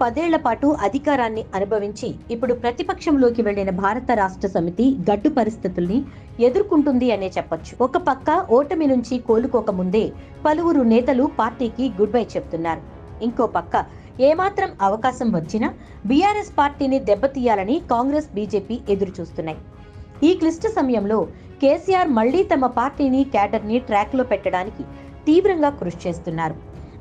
పదేళ్ళ పాటు అధికారాన్ని అనుభవించి ఇప్పుడు ప్రతిపక్షంలోకి వెళ్ళిన భారత రాష్ట్ర సమితి గడ్డు పరిస్థితుల్ని ఎదుర్కొంటుంది అనే చెప్పొచ్చు. ఒక పక్క ఓటమి నుంచి కోలుకోక ముందే పలువురు నేతలు పార్టీకి గుడ్ బై చెప్తున్నారు. ఇంకో పక్క ఏమాత్రం అవకాశం వచ్చినా బీఆర్ఎస్ పార్టీని దెబ్బతీయాలని కాంగ్రెస్ బీజేపీ ఎదురు చూస్తున్నాయి ఈ క్లిష్ట సమయంలో కేసీఆర్ మళ్ళీ తమ పార్టీని క్యాడర్ని ట్రాక్లో పెట్టడానికి తీవ్రంగా కృషి చేస్తున్నారు.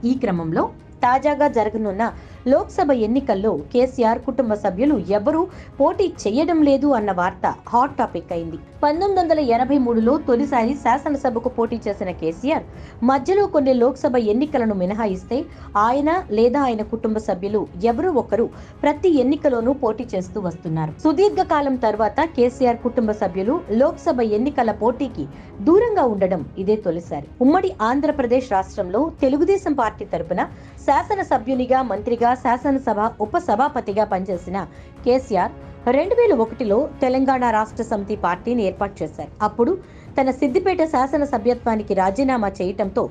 ఈ క్రమంలో తాజాగా జరగనున్న లోక్సభ ఎన్నికల్లో కేసీఆర్ కుటుంబ సభ్యులు ఎవరూ పోటీ చేయడం లేదు అన్న వార్త హాట్ టాపిక్ అయింది. పంతొమ్మిది వందల ఎనభై మూడులో తొలిసారి శాసనసభకు పోటీ చేసిన కేసీఆర్ మధ్యలో కొన్ని లోక్సభ ఎన్నికలను మినహాయిస్తే ఆయన లేదా ఆయన కుటుంబ సభ్యులు ఎవరో ఒకరు ప్రతి ఎన్నికలోనూ పోటీ చేస్తూ వస్తున్నారు. సుదీర్ఘ కాలం తర్వాత కేసీఆర్ కుటుంబ సభ్యులు లోక్సభ ఎన్నికల పోటీకి దూరంగా ఉండడం ఇదే తొలిసారి. ఉమ్మడి ఆంధ్రప్రదేశ్ రాష్ట్రంలో తెలుగుదేశం పార్టీ తరపున శాసనసభ్యునిగా మంత్రిగా శాసనసభ ఉపసభాపతిగా పనిచేసిన కేసీఆర్ రెండు వేల ఒకటిలో తెలంగాణ రాష్ట్ర సమితి పార్టీని ఏర్పాటు చేశారు. అప్పుడు తన సిద్దిపేట శాసన సభ్యత్వానికి రాజీనామా చేయటంతో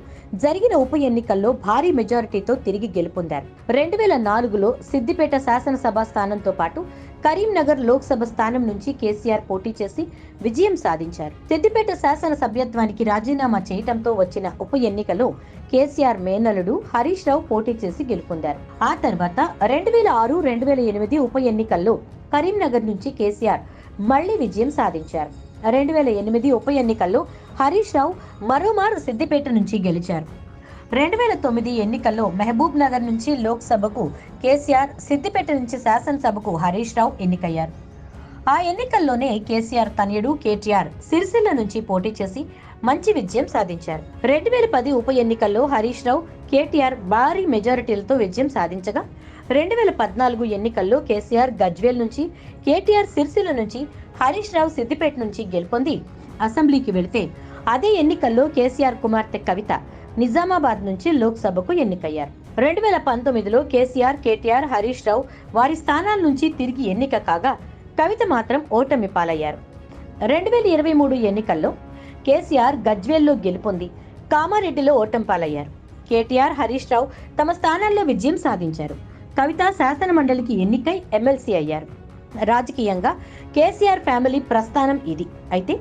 జరిగిన ఉప ఎన్నికల్లో భారీ మెజారిటీతో తిరిగి గెలుపొందారు. రెండు వేల నాలుగులో సిద్దిపేట శాసనసభ స్థానంతో పాటు కరీంనగర్ లోక్సభ స్థానం నుంచి కేసీఆర్ పోటీ చేసి విజయం సాధించారు. సిద్దిపేట శాసన సభ్యత్వానికి రాజీనామా చేయటంతో వచ్చిన ఉప ఎన్నికలో కేసీఆర్ మేనలుడు హరీష్ రావు పోటీ చేసి గెలుపొందారు. ఆ తర్వాత రెండు వేల ఆరు రెండు వేల ఎనిమిది ఉప ఎన్నికల్లో కరీంనగర్ నుంచి కేసీఆర్ మళ్ళీ విజయం సాధించారు. రెండు వేల ఎనిమిది ఉప ఎన్నికల్లో హరీష్ రావు మరోమారు సిద్దిపేట నుంచి గెలిచారు. రెండు వేల తొమ్మిది ఎన్నికల్లో మహబూబ్ నగర్ నుంచి లోక్సభకు కేసీఆర్ సిద్దిపేట నుంచి శాసనసభకు హరీష్ రావు ఎన్నికయ్యారు. ఆ ఎన్నికల్లోనే కేసీఆర్ తనయుడు కేటీఆర్ సిరిసిల్ల నుంచి పోటీ చేసి మంచి విజయం సాధించారు. రెండు వేల పది ఉప ఎన్నికల్లో హరీష్ రావు కేటీఆర్ భారీ మెజారిటీలతో విజయం సాధించగా రెండు వేల పద్నాలుగు ఎన్నికల్లో కేసీఆర్ గజ్వేల్ నుంచి కేటీఆర్ సిరిసిల్ల నుంచి హరీష్ రావు సిద్దిపేట నుంచి గెలుపొంది. అసెంబ్లీకి వెళితే అదే ఎన్నికల్లో కేసీఆర్ కుమార్తె కవిత నిజామాబాద్ నుంచి లోక్సభకు ఎన్నికయ్యారు. రెండు వేల పంతొమ్మిదిలో కేసీఆర్ కేటీఆర్ హరీష్ రావు వారి స్థానాల నుంచి తిరిగి ఎన్నిక కాగా కవిత మాత్రం ఓటమి పాలయ్యారు. రెండు వేల ఇరవై మూడు ఎన్నికల్లో కేసీఆర్ గజ్వేల్లో గెలుపొంది. కామారెడ్డిలో ఓటమి పాలయ్యారు. కేటీఆర్ హరీష్ రావు తమ స్థానాల్లో విజయం సాధించారు. కవిత శాసన మండలికి ఎన్నికై ఎమ్మెల్సీ అయ్యారు. రాజకీయంగా కేసీఆర్ ఫ్యామిలీ ప్రస్థానం ఇది. అయితే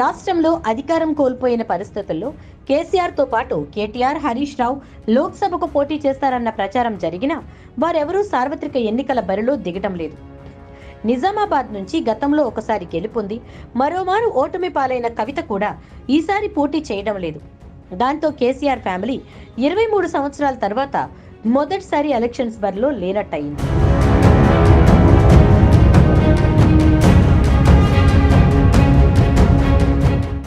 రాష్ట్రంలో అధికారం కోల్పోయిన పరిస్థితుల్లో కేసీఆర్తో పాటు కేటీఆర్ హరీష్ రావు లోక్సభకు పోటీ చేస్తారన్న ప్రచారం జరిగినా వారెవరూ సార్వత్రిక ఎన్నికల బరిలో దిగటం లేదు. నిజామాబాద్ నుంచి గతంలో ఒకసారి గెలుపొంది మరోమారు ఓటమి పాలైన కవిత కూడా ఈసారి పోటీ చేయడం లేదు. దాంతో కేసీఆర్ ఫ్యామిలీ ఇరవై మూడు సంవత్సరాల తర్వాత మొదటిసారి ఎలక్షన్స్ బరిలో లేనట్టయింది.